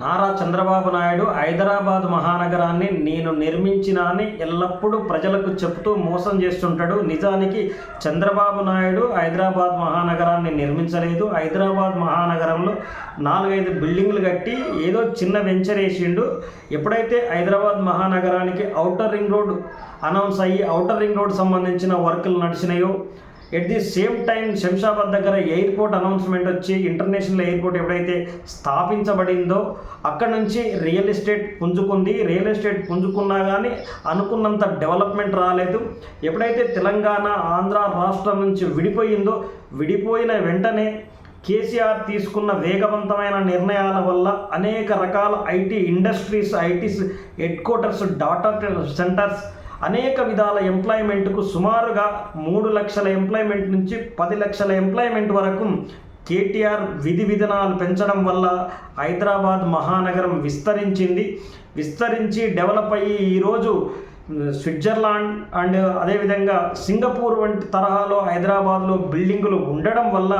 నారా చంద్రబాబు నాయుడు హైదరాబాద్ మహానగరాన్ని నేను నిర్మించినాని ఎల్లప్పుడూ ప్రజలకు చెప్తూ మోసం చేస్తుంటాడు. నిజానికి చంద్రబాబు నాయుడు హైదరాబాద్ మహానగరాన్ని నిర్మించలేదు. హైదరాబాద్ మహానగరంలో నాలుగైదు బిల్డింగ్లు కట్టి ఏదో చిన్న వెంచర్ వేసిండు. ఎప్పుడైతే హైదరాబాద్ మహానగరానికి ఔటర్ రింగ్ రోడ్ అనౌన్స్ అయ్యి ఔటర్ రింగ్ రోడ్ సంబంధించిన వర్కులు నడిచినాయో at the same time Shamshabad దగ్గర ఎయిర్పోర్ట్ అనౌన్స్మెంట్ వచ్చి ఇంటర్నేషనల్ ఎయిర్పోర్ట్ ఎప్పుడైతే స్థాపించబడిందో అక్కడ నుంచి రియల్ ఎస్టేట్ పుంజుకుంది. రియల్ ఎస్టేట్ పుంజుకున్నా కానీ అనుకున్నంత డెవలప్మెంట్ రాలేదు. ఎప్పుడైతే తెలంగాణ ఆంధ్ర రాష్ట్రం నుంచి విడిపోయిందో విడిపోయిన వెంటనే కేసీఆర్ తీసుకున్న వేగవంతమైన నిర్ణయాల వల్ల అనేక రకాల IT industries ITs headquarters data centres అనేక విధాల ఎంప్లాయ్మెంట్కు సుమారుగా మూడు లక్షల ఎంప్లాయ్మెంట్ నుంచి పది లక్షల ఎంప్లాయ్మెంట్ వరకు కేటీఆర్ విధి విధానాలు పెంచడం వల్ల హైదరాబాద్ మహానగరం విస్తరించింది. విస్తరించి డెవలప్ అయ్యి ఈరోజు స్విట్జర్లాండ్ అండ్ అదేవిధంగా సింగపూర్ వంటి తరహాలో హైదరాబాద్లో బిల్డింగులు ఉండడం వల్ల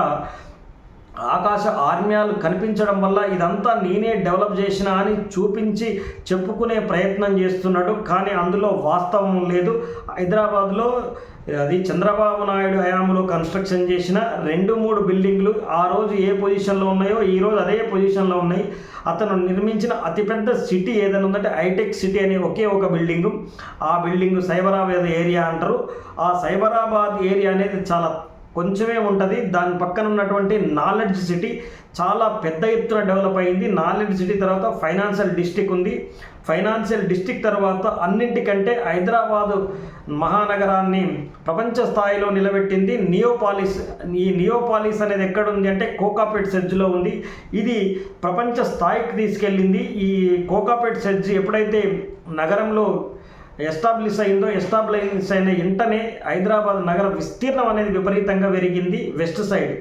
ఆకాశ ఆర్మ్యాలు కనిపించడం వల్ల ఇదంతా నేనే డెవలప్ చేసిన అని చూపించి చెప్పుకునే ప్రయత్నం చేస్తున్నాడు. కానీ అందులో వాస్తవం లేదు. హైదరాబాద్లో అది చంద్రబాబు నాయుడు హయాంలో కన్స్ట్రక్షన్ చేసిన రెండు మూడు బిల్డింగ్లు ఆ రోజు ఏ పొజిషన్లో ఉన్నాయో ఈరోజు అదే పొజిషన్లో ఉన్నాయి. అతను నిర్మించిన అతిపెద్ద సిటీ ఏదైనా ఉందంటే హైటెక్ సిటీ అనే ఒకే ఒక బిల్డింగు. ఆ బిల్డింగ్ సైబరాబాద్ ఏరియా అంటారు. ఆ సైబరాబాద్ ఏరియా అనేది చాలా కొంచెమే ఉంటుంది. దాని పక్కన ఉన్నటువంటి నాలెడ్జ్ సిటీ చాలా పెద్ద ఎత్తున డెవలప్ అయింది. నాలెడ్జ్ సిటీ తర్వాత ఫైనాన్షియల్ డిస్టిక్ ఉంది. ఫైనాన్షియల్ డిస్టిక్ తర్వాత అన్నింటికంటే హైదరాబాదు మహానగరాన్ని ప్రపంచ స్థాయిలో నిలబెట్టింది నియోపాలిస్. ఈ నియోపాలిస్ అనేది ఎక్కడ ఉంది అంటే కోకాపేట్ సెడ్జ్లో ఉంది. ఇది ప్రపంచ స్థాయికి తీసుకెళ్ళింది. ఈ కోకాపేట్ సెడ్జ్ ఎప్పుడైతే నగరంలో ఎస్టాబ్లిష్ అయిందో ఎస్టాబ్లిష్ అయిన వెంటనే హైదరాబాద్ నగర విస్తీర్ణం అనేది విపరీతంగా పెరిగింది వెస్ట్ సైడ్.